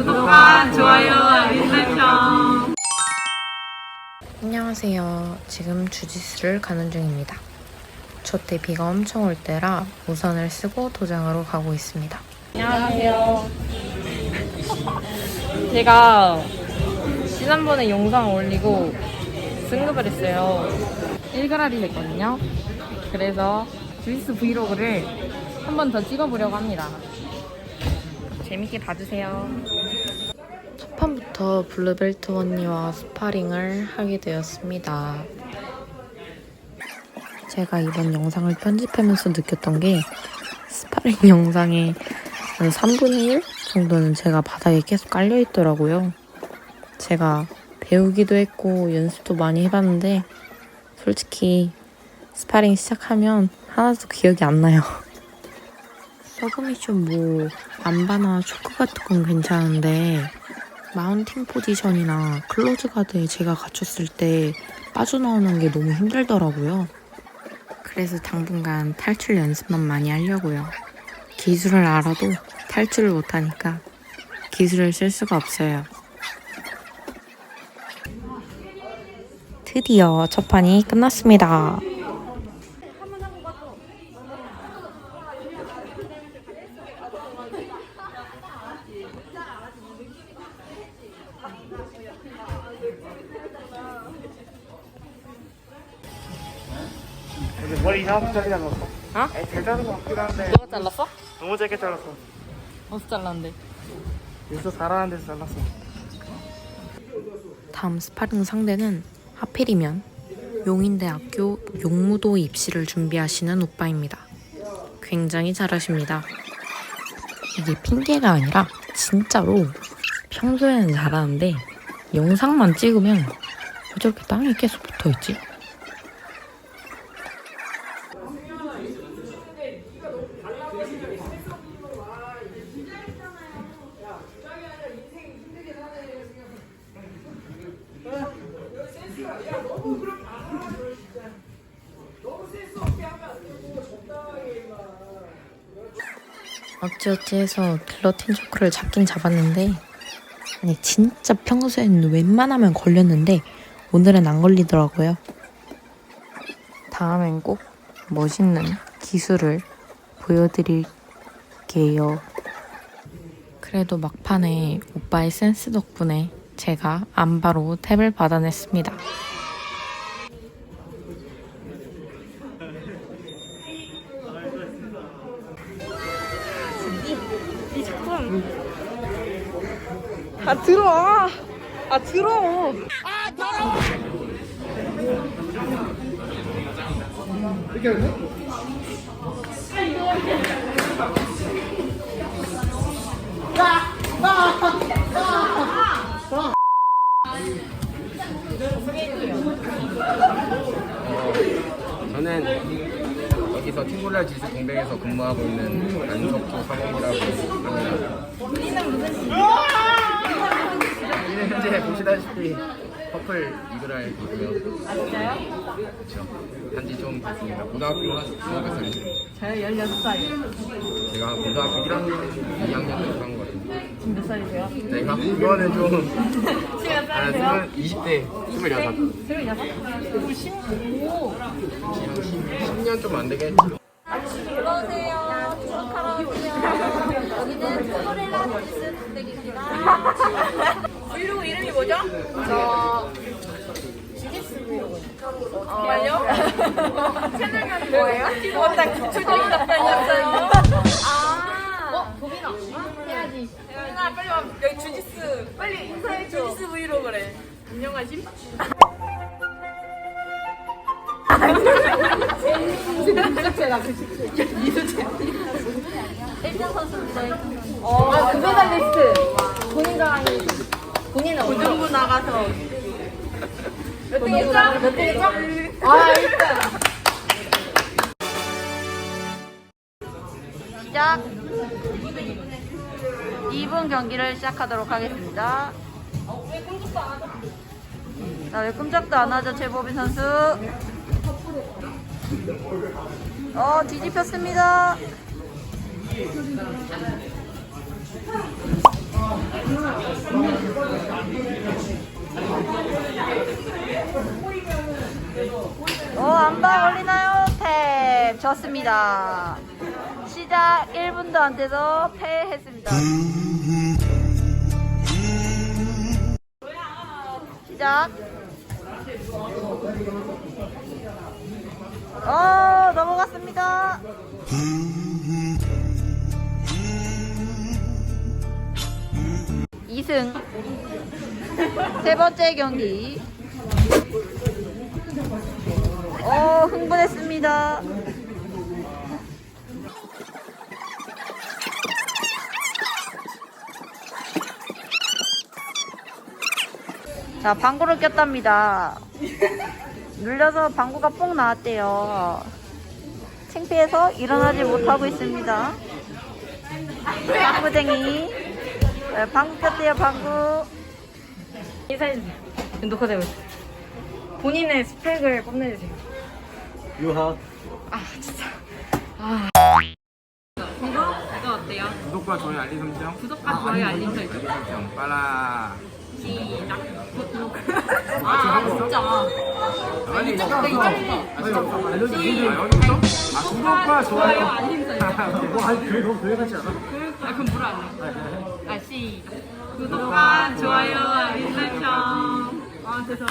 구독과 좋아요, 알림 설정. 안녕하세요. 지금 주짓수를 가는 중입니다. 저 때 비가 엄청 올 때라 우산을 쓰고 도장으로 가고 있습니다. 안녕하세요. 제가 지난번에 영상 올리고 승급을 했어요. 1그라리 됐거든요. 그래서 주이스 브이로그를 한 번 더 찍어보려고 합니다. 재밌게 봐주세요. 첫 판부터 블루벨트 언니와 스파링을 하게 되었습니다. 제가 이번 영상을 편집하면서 느꼈던 게 스파링 영상에 한 3분의 1 정도는 제가 바닥에 계속 깔려 있더라고요. 제가 배우기도 했고 연습도 많이 해봤는데 솔직히 스파링 시작하면 하나도 기억이 안 나요. 서브미션 뭐 안바나 초크 같은 건 괜찮은데 마운팅 포지션이나 클로즈 가드에 제가 갖췄을 때 빠져나오는 게 너무 힘들더라고요. 그래서 당분간 탈출 연습만 많이 하려고요. 기술을 알아도 탈출을 못하니까 기술을 쓸 수가 없어요. 드디어 첫 판이 끝났습니다. 머리 이상하게 짧게 잘랐어. 어? 잘 자른 것 같긴 한데 너가 잘랐어? 너무 짧게 잘랐어. 어디서 잘랐는데? 여기서 잘하는 데서 잘랐어. 다음 스파링 상대는 하필이면 용인대학교 용무도 입시를 준비하시는 오빠입니다. 굉장히 잘하십니다. 이게 핑계가 아니라 진짜로 평소에는 잘하는데 영상만 찍으면 왜 저렇게 땅에 계속 붙어 있지? 어찌어찌 해서 길러틴 초크를 잡긴 잡았는데 아니 진짜 평소에는 웬만하면 걸렸는데 오늘은 안 걸리더라고요. 다음엔 꼭 멋있는 기술을 보여드릴게요. 그래도 막판에 오빠의 센스 덕분에 제가 안바로 탭을 받아냈습니다. 아 들어와. 아 들어. 저는 여기서 팅골랄 지수 공백에서 근무하고 있는 안석조 사범이라고 합니다. 현재 보시다시피 퍼플 이그랄이고요. 아 진짜요? 그렇죠. 단지 좀 됐습니다. 고등학교 중학교 저요 16살. 제가 고등학교 1학년, 2학년 때 한것 같은데 지금 몇 살이세요? 제가 이거는 좀 지금 몇 아, 살이세요? 20대 26 26? 우리 15. 10년 좀 안 되겠죠. 들어오세요. 주목하러 오세요. 여기는 토레라 주스 군대입니다. 브이로그 이름이 뭐죠? 저. 정말요? 채널명이 뭐예요? 어, 딱 기초적인 답변이었어요. 아. 어, 도빈아. 해야지. 도빈아, 빨리 와. 여기 주지스. 빨리 인사해줘. 주지스 브이로그래. 안녕하심? 일등 선수입니다. 아, 금메달리스트. 본인 자랑이. 본인은 고등부 나가서. 몇등 했죠? 몇등 했죠? 아, 1등. 시작. 2분 경기를 시작하도록 하겠습니다. 자, 왜 꼼짝도 안 하죠, 최보빈 선수? 어, 뒤집혔습니다. 오, 안바 걸리나요? 탭. 좋습니다. 시작 1분도 안 돼서 패했습니다. 시작. 어, 넘어갔습니다. 이승세 번째 경기. 어, 흥분했습니다. 자, 방구를 꼈답니다. 눌려서 방구가 뽕 나왔대요. 창피해서 일어나지 못하고 있습니다. 방구쟁이. 네, 방구 꼈대요, 방구. 인사해주세요. 녹화되고 있어요. 본인의 스펙을 뽐내주세요. 유하. 이거 어때요? 구독과 좋아요 알림 설정. 구독과 좋아요 알림 설정. 알림 설정. 빨라. 시작. 아, 진짜. 아니 이거 이거 이거 알려주세요. 아 구독과 좋아요. 알림 설정. 뭐, 아니, 그게 너무 그래 같지 않아? 아, 그럼 뭐라 할래? 아, 시작. 구독과 좋아요 알림 설정. 아, 돼서.